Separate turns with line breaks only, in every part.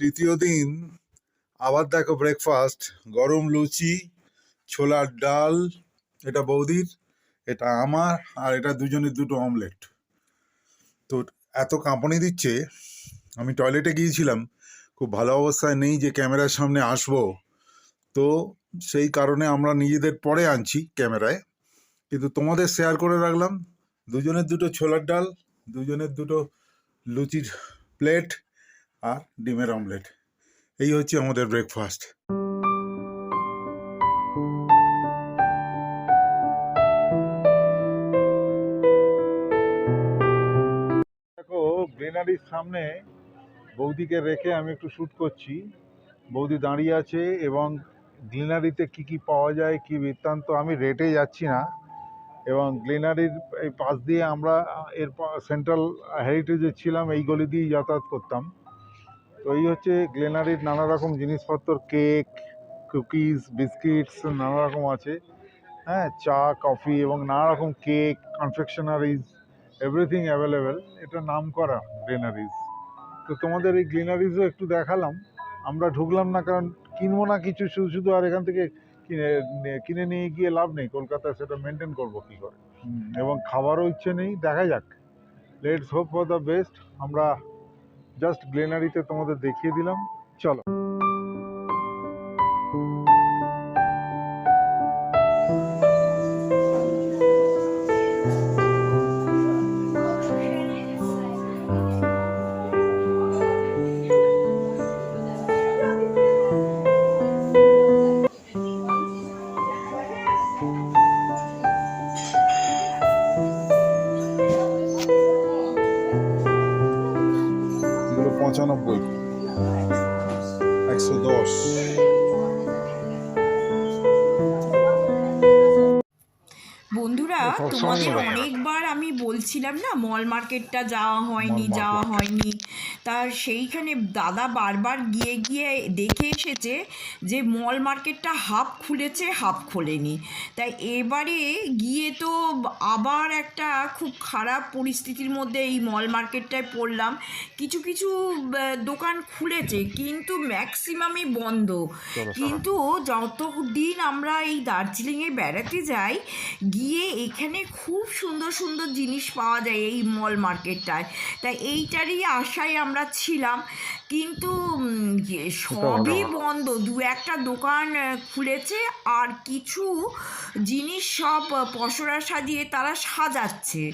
তৃতীয় দিন আবার দেখো ব্রেকফাস্ট গরম লুচি, ছোলার ডাল, এটা বৌদির, এটা আমার, আর এটা দুজনের দুটো অমলেট তো এত কাঁপানি দিচ্ছে, আমি টয়লেটে গিয়েছিলাম, খুব ভালো অবস্থায় নেই যে ক্যামেরার সামনে আসব। তো সেই কারণে আমরা নিজেদের পরে আনছি ক্যামেরায়, কিন্তু তোমাদের শেয়ার করে রাখলাম, দুজনের দুটো ছোলার ডাল, দুজনের দুটো লুচির প্লেট আর ডিমের অমলেট। এই হচ্ছে আমাদের ব্রেকফাস্ট দেখো গ্রেনারির সামনে বৌদিকে রেখে আমি একটু শ্যুট করছি। বৌদি দাঁড়িয়ে আছে এবং গ্লিনারিতে কি কি পাওয়া যায়, কি বৃত্তান্ত, আমি রেটে যাচ্ছি না। এবং গ্লিনারির এই পাশ দিয়ে আমরা, এর সেন্ট্রাল হেরিটেজে ছিলাম, এই গলি দিয়েই যাতায়াত করতাম। তো এই হচ্ছে গ্লেনারির নানা রকম জিনিসপত্র কেক কুকিজ বিস্কিটস নানা রকম আছে। হ্যাঁ চা কফি এবং নানা রকম কেক কনফেকশনারিজ এভরিথিং অ্যাভেলেবেল এটা নাম করা গ্লেনারিজ। তো তোমাদের এই গ্লিনারিজও একটু দেখালাম। আমরা ঢুকলাম না কারণ কিনবো না কিছু শুধু শুধু আর এখান থেকে কিনে কিনে নিয়ে গিয়ে লাভ নেই। কলকাতায় সেটা মেনটেন করব কী করে? এবং খাবারও ইচ্ছে নেই। দেখা যাক। Let's hope for the best আমরা জাস্ট গ্লেনারিতে তোমাদের দেখিয়ে দিলাম। চলো। একশো দশ
বন্ধুরা তোমাদের অনেকবার আমি বলছিলাম না মল মার্কেটটা যাওয়া হয়নি যাওয়া হয়নি। তা সেইখানে দাদা বারবার গিয়ে গিয়ে দেখে এসেছে যে মল মার্কেটটা হাফ খুলেছে হাফ খোলেনি। তাই এবারে গিয়ে তো আবার একটা খুব খারাপ পরিস্থিতির মধ্যে এই মল মার্কেটটায় পড়লাম। কিছু কিছু দোকান খুলেছে কিন্তু ম্যাক্সিমামই বন্ধ। কিন্তু যত দিন আমরা এই দার্জিলিংয়ে বেড়াতে যাই গিয়ে এখানে খুব সুন্দর সুন্দর জিনিস পাওয়া যায় এই মল মার্কেটটায় তাই এইটারই আশায় আমরা ছিলাম কিন্তু সবই বন্ধ। দু একটা দোকান খুলেছে আর কিছু জিনিস সব পসরা সাজিয়ে তারা সাজাচ্ছে।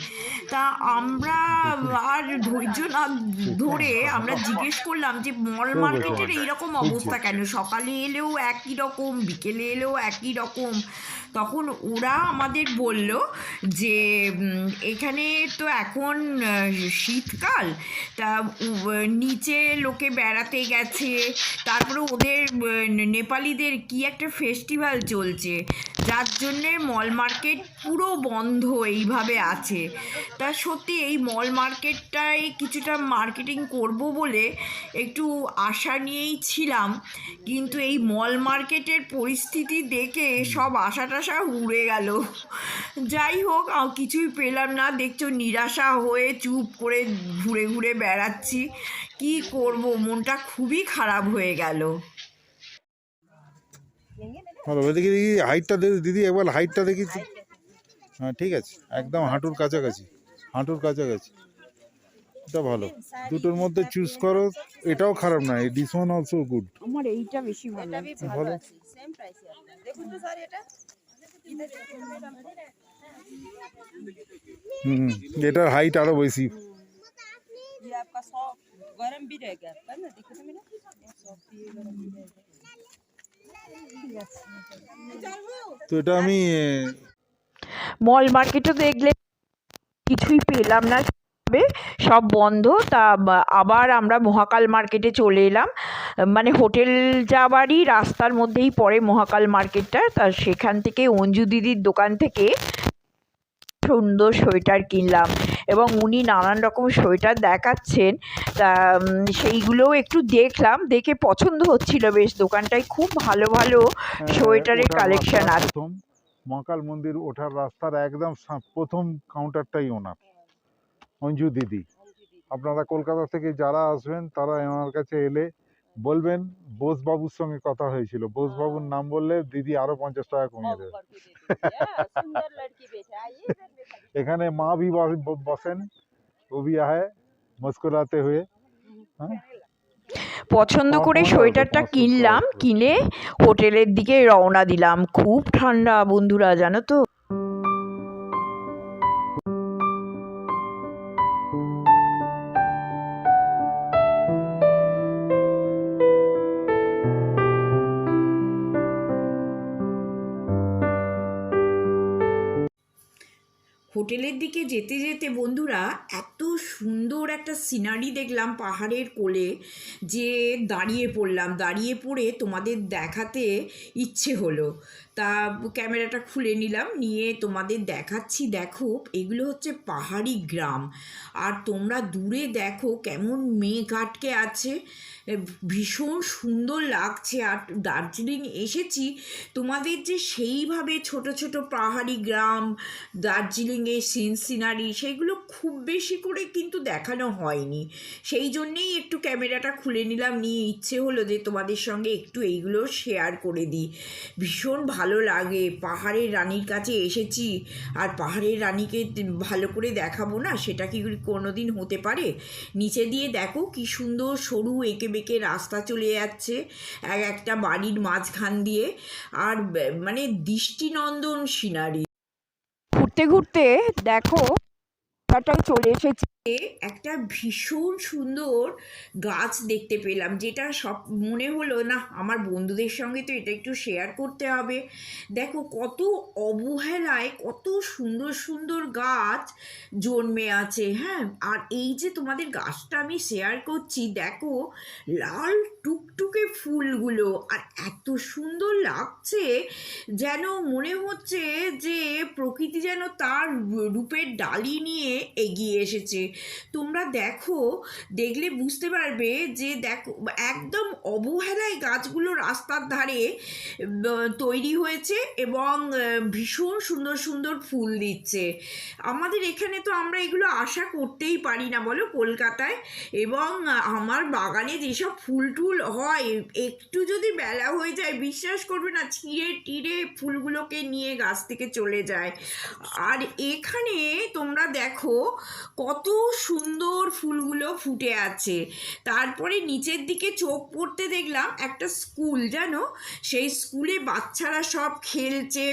তা আমরা আর ধৈর্য না ধরে আমরা। জিজ্ঞেস করলাম যে মল মার্কেটের এইরকম অবস্থা কেন? সকালে এলেও একই রকম বিকেলে এলেও একই রকম। তখন ওরা আমাদের বলল যে এখানে তো এখন শীতকাল। তা নিচে লোকে বেড়াতে গেছে। তারপরে ওদের নেপালিদের কি একটা ফেস্টিভ্যাল চলছে। যার জন্যে মল মার্কেট পুরো বন্ধ এইভাবে আছে। তা সত্যি এই মল মার্কেটটায় কিছুটা মার্কেটিং করব বলে একটু আশা নিয়েই ছিলাম। কিন্তু এই মল মার্কেটের পরিস্থিতি দেখে সব আশা টাশা উড়ে গেল। যাই হোক কিছুই পেলাম না। দেখছ নিরাশা হয়ে চুপ করে ঘুরে ঘুরে বেড়াচ্ছি। কি করব? মনটা খুবই খারাপ হয়ে গেল।
হ্যাঁ, দেখি দেখি হাইটটা দিদি একবার হাইটটা দেখি। হ্যাঁ ঠিক আছে একদম হাঁটুর কাছাকাছি হাঁটুর কাছাকাছি। এটা ভালো। দুটোর মধ্যে চুজ করো এটাও খারাপ না ডিস ওয়ান অলসো গুড
আমার এইটা বেশি ভালো
ভালো সেম প্রাইসে দেখুন তো স্যার এটা।
হুম এটার হাইট আরও বেশি।
ये आपका सौ गरम भी रहेगा आपका ना देखो तो मैडम सॉफ्ट भी गरम भी रहेगा
তো এটা আমি
মল মার্কেটে দেখলে কিছুই পেলাম না তবে সব বন্ধ তা বা- আবার আমরা মহাকাল মার্কেটে চলে এলাম মানে হোটেল যাওয়ারই রাস্তার মধ্যেই পড়ে মহাকাল মার্কেটটা তা সেখান থেকে অঞ্জু দিদির দোকান থেকে সুন্দর সোয়েটার কিনলাম এবং উনি নানান রকম সোয়েটার দেখাচ্ছেন। তা সেইগুলোও একটু দেখলাম। দেখে পছন্দ হচ্ছিল বেশ। দোকানটায় খুব ভালো ভালো সোয়েটারের
ওঠার
কালেকশন আছে।
মহাকাল মন্দির ওঠার রাস্তার একদম প্রথম কাউন্টারটাই ওনার। অঞ্জু দিদি। আপনারা কলকাতা থেকে যারা আসবেন তারা আমার কাছে এলে বলবেন বোসবাবুর সঙ্গে কথা হয়েছিল। বোসবাবুর নাম বললে দিদি আরও পঞ্চাশ টাকা কমিয়ে দেবে এখানে মা ভি বসেন। কবি আহে মুস্কুরাতে হয়ে। হ্যাঁ।
পছন্দ করে সোয়েটারটা কিনলাম কিনে হোটেলের দিকে রওনা দিলাম। খুব ঠান্ডা বন্ধুরা জানো তো? হোটেলের দিকে যেতে যেতে বন্ধুরা, এত সুন্দর একটা সিনারি দেখলাম পাহাড়ের কোলে, যে দাঁড়িয়ে পড়লাম। দাঁড়িয়ে পড়ে তোমাদের দেখাতে ইচ্ছে হলো। তা ক্যামেরাটা খুলে নিলাম, নিয়ে তোমাদের দেখাচ্ছি, দেখো, এগুলো হচ্ছে পাহাড়ি গ্রাম। আর তোমরা দূরে দেখো কেমন মেঘ আটকে আছে ভীষণ সুন্দর লাগছে। আর দার্জিলিং এসেছি, তোমাদের যে সেইভাবে ছোট ছোট পাহাড়ি গ্রাম দার্জিলিংয়ের সিন সিনারি সেইগুলো খুব বেশি করে কিন্তু দেখানো হয়নি। সেই জন্যেই একটু ক্যামেরাটা খুলে নিলাম, নিয়ে ইচ্ছে হলো যে তোমাদের সঙ্গে একটু এইগুলো শেয়ার করে দিই। ভীষণ ভালো লাগে, পাহাড়ের রানীর কাছে এসেছি, আর পাহাড়ের রানীকে ভালো করে দেখাবো না, সেটা কি কোনো দিন হতে পারে? নিচে দিয়ে দেখো কি সুন্দর সরু এঁকে বেঁকে রাস্তা চলে যাচ্ছে, এক একটা বাড়ির মাঝখান দিয়ে, আর মানে দৃষ্টিনন্দন সিনারি ঘুরতে ঘুরতে দেখো চলে এসেছি। একটা ভীষণ সুন্দর গাছ দেখতে পেলাম, যেটা সব মনে হলো না আমার বন্ধুদের সঙ্গে তো এটা একটু শেয়ার করতে হবে। দেখো কত অবহেলায়, কত সুন্দর সুন্দর গাছ জন্মে আছে হ্যাঁ? আর এই যে তোমাদের গাছটা আমি শেয়ার করছি, দেখো লাল টুকটুকে ফুলগুলো, আর এত সুন্দর লাগছে যেন মনে হচ্ছে যে প্রকৃতি যেন তার রূপের ডালি নিয়ে এগিয়ে এসেছে। তোমরা দেখো, দেখলে বুঝতে পারবে যে দেখো, একদম অবহেলায় গাছগুলো রাস্তার ধারে তৈরি হয়েছে এবং ভীষণ সুন্দর সুন্দর ফুল দিচ্ছে। আমাদের এখানে তো আমরা এগুলো আশা করতেই পারি না বলো কলকাতায়। এবং আমার বাগানে যেসব ফুল টুল হয়, একটু যদি বেলা হয়ে যায়, বিশ্বাস করবে না, ছিঁড়ে টিড়ে ফুলগুলোকে নিয়ে গাছ থেকে চলে যায়। আর এখানে তোমরা দেখো কত সুন্দর ফুলগুলো ফুটে আছে। তারপরে নিচের দিকে চোখ পড়তে দেখলাম একটা স্কুল, জানো? সেই স্কুলে বাচ্চারা সব খেলছে।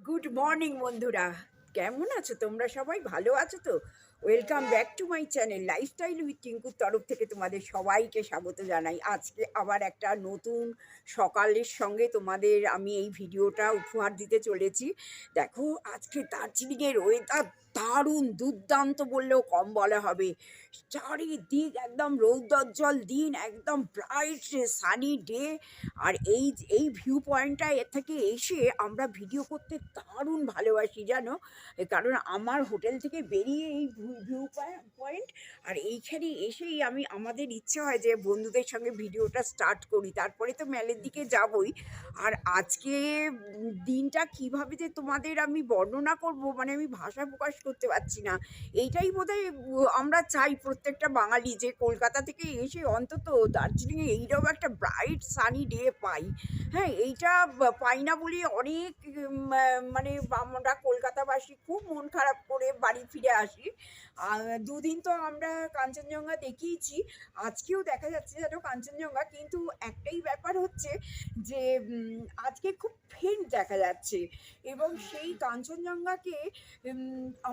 গুড মর্নিং বন্ধুরা। কেমন আছো তোমরা সবাই? ভালো আছো তো? Welcome back to my channel lifestyle with টিঙ্কুর তরফ থেকে তোমাদের সবাইকে স্বাগত জানাই। আজকে আবার একটা নতুন সকালের সঙ্গে তোমাদের আমি এই ভিডিওটা উপহার দিতে চলেছি। দেখো, আজকে দার্জিলিংয়ের ওয়েদার দারুণ দুর্দান্ত বললেও কম বলা হবে। চারিদিক একদম রৌদ্রোজ্জ্বল দিন, একদম ব্রাইট সানি ডে আর এই এই ভিউ পয়েন্টটা এর থেকে এসে আমরা ভিডিও করতে দারুণ ভালোবাসি, জানো? কারণ আমার হোটেল থেকে বেরিয়ে এই ভিউ পয়েন্ট আর এইখানে এসেই আমি, আমাদের ইচ্ছে হয় যে বন্ধুদের সঙ্গে ভিডিওটা স্টার্ট করি। তারপরে তো মেলের দিকে যাবই। আর আজকে দিনটা কীভাবে যে তোমাদের আমি বর্ণনা করব মানে আমি ভাষা প্রকাশ করতে পারছি না। এইটাই উম, আমরা চাই প্রত্যেকটা বাঙালি যে কলকাতা থেকে এসে অন্তত দার্জিলিংয়ে এইরকম একটা ব্রাইট সানি ডে পাই। হ্যাঁ এইটা পাই না বলে অনেক মানে আমরা কলকাতাবাসী খুব মন খারাপ করে বাড়ি ফিরে আসি। দুদিন তো আমরা কাঞ্চনজঙ্ঘা দেখিয়েছি। আজকেও দেখা যাচ্ছে যেন কাঞ্চনজঙ্ঘা। কিন্তু একটাই ব্যাপার হচ্ছে যে আজকে খুব ফেন্ট দেখা যাচ্ছে। এবং সেই কাঞ্চনজঙ্ঘাকে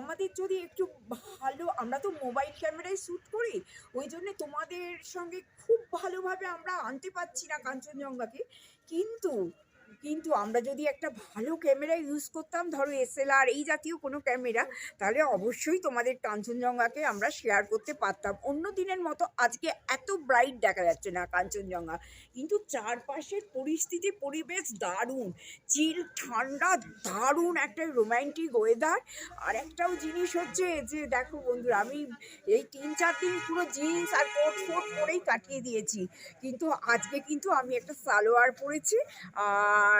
আমাদের যদি একটু ভালো, আমরা তো মোবাইল ক্যামেরায় শ্যুট করি, ওই জন্য তোমাদের সঙ্গে খুব ভালোভাবে আমরা আনতে পারছি না কাঞ্চনজঙ্ঘাকে। কিন্তু
কিন্তু আমরা যদি একটা ভালো ক্যামেরা ইউজ করতাম, ধরো এসএলআর এই জাতীয় কোনো ক্যামেরা, তাহলে অবশ্যই তোমাদের কাঞ্চনজঙ্ঘাকে আমরা শেয়ার করতে পারতাম। অন্য দিনের মতো আজকে এত ব্রাইট দেখা যাচ্ছে না কাঞ্চনজঙ্ঘা। কিন্তু চারপাশের পরিস্থিতি, পরিবেশ দারুণ। চিল, ঠান্ডা, দারুণ একটা রোম্যান্টিক ওয়েদার আর একটাও জিনিস হচ্ছে যে, দেখো বন্ধুরা, আমি এই তিন, চার দিন পুরো জিন্স আর কোট ফোট পরেই কাটিয়ে দিয়েছি। কিন্তু আজকে কিন্তু আমি একটা সালোয়ার পরেছি। আর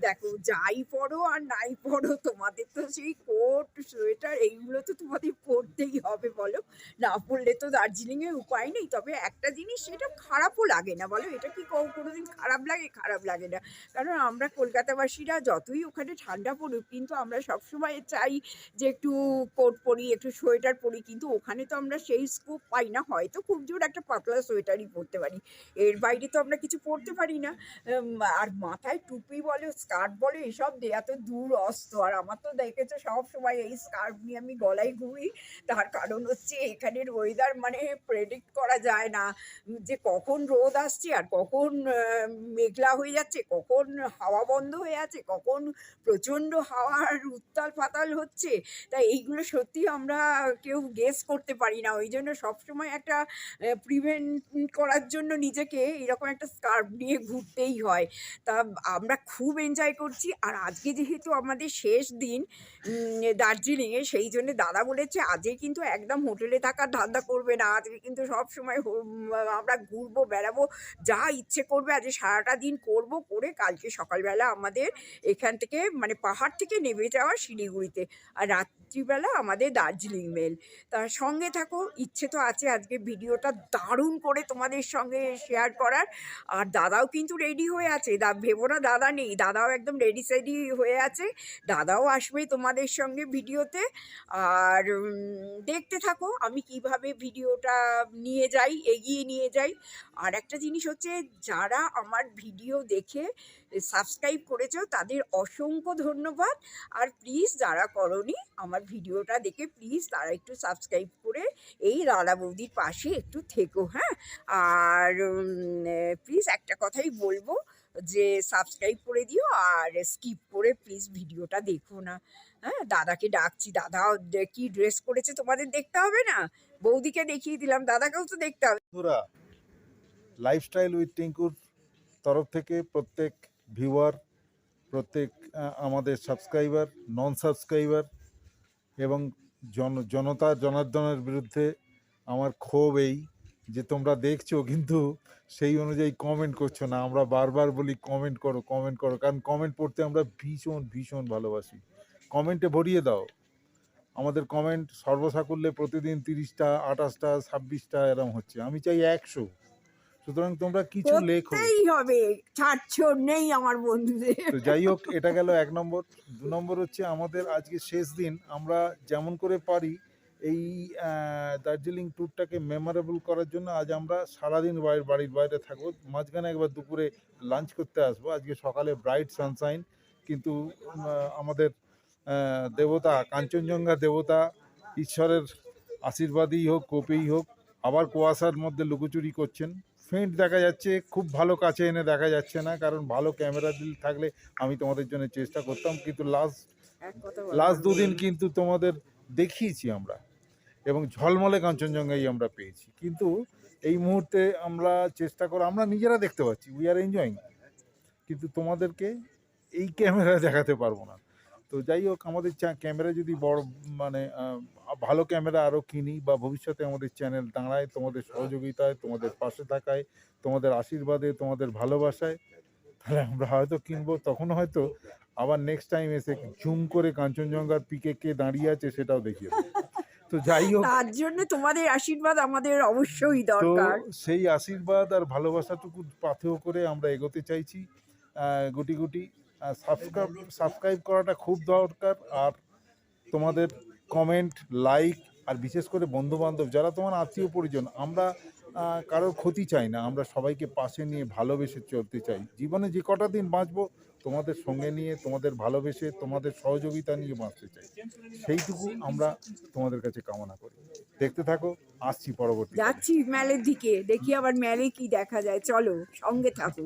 দেখো যাই পরো আর নাই পরো তোমাদের তো সেই কোট, সোয়েটার, এইগুলো তো তোমাদের পরতেই হবে বলো। না পরলে তো দার্জিলিংয়ে উপায় নেই, তবে একটা জিনিস সেটা খারাপও লাগে না বলো। এটা কি কো- কোনোদিন খারাপ লাগে? খারাপ লাগে না। কারণ আমরা কলকাতাবাসীরা যতই ওখানে ঠান্ডা পড়ুক, কিন্তু আমরা সবসময় চাই যে একটু কোট পরি, একটু সোয়েটার পরি, কিন্তু ওখানে তো আমরা সেই স্কোপ পাই না। হয়তো খুব জোর একটা পাতলা সোয়েটারই পরতে পারি। এর বাইরে তো আমরা কিছু পরতে পারি না। আর মাথায় টুপি বলে স্কার্ফ বলে, এসব দেয়া তো দূর অস্ত। আর আমার তো দেখেছ, সব সময় এই স্কার্ফ নিয়ে আমি গলায় ঘুরি। তার কারণ হচ্ছে এখানের ওয়েদার মানে প্রেডিক্ট করা যায় না। যে কখন রোদ আসছে আর কখন মেঘলা হয়ে যাচ্ছে, কখন হাওয়া বন্ধ হয়ে আছে, কখন প্রচণ্ড হাওয়ার উত্তাল পাতাল হচ্ছে। তাই এইগুলো সত্যি আমরা কেউ গেস করতে পারি না। ওই জন্য সবসময় একটা প্রিভেন্ট করার জন্য নিজেকে এরকম একটা স্কার্ফ নিয়ে ঘুরতেই হয়। তা আমরা খুব এনজয় করছি। আর আজকে যেহেতু আমাদের শেষ দিন দার্জিলিংয়ে সেই জন্য দাদা বলেছে, আজকে কিন্তু একদম হোটেলে থাকার ধান্দা করবে না। আজকে কিন্তু সব সময় আমরা ঘুরবো, বেড়াবো, যা ইচ্ছে করবে, আজকে সারাটা দিন করব। করে কালকে সকালবেলা আমাদের এখান থেকে মানে পাহাড় থেকে নেমে যাওয়া শিলিগুড়িতে। আর রাত্রিবেলা আমাদের দার্জিলিং মেল। তার সঙ্গে থাকো, ইচ্ছে তো আছে আজকে ভিডিওটা দারুণ করে তোমাদের সঙ্গে শেয়ার করার। আর দাদাও কিন্তু রেডি হয়ে আছে। দা, ভেবো না দাদা নেই। দাদাও একদম রেডি সেডি হয়ে আছে। দাদাও আসবে তোমাদের সঙ্গে ভিডিওতে। আর দেখতে থাকো আমি কীভাবে ভিডিওটা নিয়ে যাই, এগিয়ে নিয়ে যাই। আর একটা জিনিস হচ্ছে, যারা আমার ভিডিও দেখে সাবস্ক্রাইব করেছ, তাদের অসংখ্য ধন্যবাদ। আর প্লিজ যারা করনি আমার ভিডিওটা দেখে প্লিজ তারা একটু সাবস্ক্রাইব করে এই রাধা বৌদির পাশে একটু থেকো হ্যাঁ? আর প্লিজ একটা কথাই বলব যে সাবস্ক্রাইব করে দিও আর স্কিপ করে প্লিজ ভিডিওটা দেখো না। হ্যাঁ দাদাকে ডাকছি, দাদা কি ড্রেস করেছে তোমাদের দেখতে হবে না? বৌদিকে দেখিয়ে দিলাম, দাদাকেও তো দেখতে হবে।
লাইফস্টাইল উইথ টিঙ্কুর তরফ থেকে প্রত্যেক ভিউয়ার প্রত্যেক আমাদের সাবস্ক্রাইবার নন সাবস্ক্রাইবার এবং জন, জনতা, জনার্দনের বিরুদ্ধে আমার ক্ষোভ এই যে তোমরা দেখছ কিন্তু সেই অনুযায়ী কমেন্ট করছ না। আমরা বারবার বলি কমেন্ট করো কমেন্ট করো। কারণ কমেন্ট পড়তে আমরা ভীষণ ভীষণ ভালোবাসি। কমেন্টে ভরিয়ে দাও। আমাদের কমেন্ট সর্বসাকুল্যে প্রতিদিন তিরিশটা আঠাশটা ছাব্বিশটা এরম হচ্ছে। আমি চাই একশো। সুতরাং তোমরা কিছু লেখো।
হবে। ছাড়ছড় নেই আমার বন্ধুদের।
তো যাই হোক এটা গেল এক নম্বর। দু নম্বর হচ্ছে আমাদের আজকে শেষ দিন। আমরা যেমন করে পারি এই দার্জিলিং ট্যুরটাকে মেমোরেবল করার জন্য আজ আমরা সারাদিন বাইরে বাড়ির বাইরে থাকব। মাঝখানে একবার দুপুরে লাঞ্চ করতে আসব। আজকে সকালে ব্রাইট সানশাইন কিন্তু আমাদের দেবতা কাঞ্চনজঙ্ঘা দেবতা ঈশ্বরের আশীর্বাদই হোক কোপেই হোক আবার কুয়াশার মধ্যে লুকোচুরি করছেন। ফেন্ট দেখা যাচ্ছে খুব ভালো কাছে এনে দেখা যাচ্ছে না কারণ ভালো ক্যামেরা দিল থাকলে আমি তোমাদের জন্য চেষ্টা করতাম কিন্তু লাস্ট। লাস্ট দুদিন কিন্তু তোমাদের দেখিয়েছি আমরা। এবং ঝলমলে কাঞ্চনজঙ্ঘাই আমরা পেয়েছি। কিন্তু এই মুহূর্তে আমরা চেষ্টা করো, আমরা নিজেরা দেখতে পাচ্ছি উই আর এনজয়িং কিন্তু তোমাদেরকে এই ক্যামেরা দেখাতে পারব না। তো যাই হোক, আমাদের ক্যামেরা যদি বড় মানে ভালো ক্যামেরা আরও কিনি বা ভবিষ্যতে আমাদের চ্যানেল দাঁড়ায়, তোমাদের সহযোগিতায়, তোমাদের পাশে থাকায়, তোমাদের আশীর্বাদে, তোমাদের ভালোবাসায়, তাহলে আমরা হয়তো কিনবো, তখন হয়তো আবার নেক্সট টাইম এসে জুম করে কাঞ্চনজঙ্ঘার পিকে কে দাঁড়িয়ে আছে সেটাও দেখিয়ে তো যাই হোক
তার জন্য তোমাদের আশীর্বাদ আমাদের অবশ্যই দরকার।
সেই আশীর্বাদ আর ভালোবাসাটুকু পাথেয় করে আমরা এগোতে চাইছি। গুটি গুটি। সাবস্ক্রাইব সাবস্ক্রাইব করাটা খুব দরকার। আর তোমাদের কমেন্ট লাইক আর বিশেষ করে বন্ধুবান্ধব যারা তোমার আত্মীয় পরিজন আমরা কারোর ক্ষতি চাই না। আমরা সবাইকে পাশে নিয়ে ভালোবেসে চলতে চাই। জীবনে যে কটা দিন বাঁচবো, তোমাদের সঙ্গে নিয়ে, তোমাদের ভালোবেসে, তোমাদের সহযোগিতা নিয়ে বাঁচতে চাই। সেইটুকু আমরা তোমাদের কাছে কামনা করি। দেখতে থাকো, আসছি পরবর্তী
যাচ্ছি ম্যালের দিকে। দেখি আবার ম্যালে কি দেখা যায়। চলো, সঙ্গে থাকো।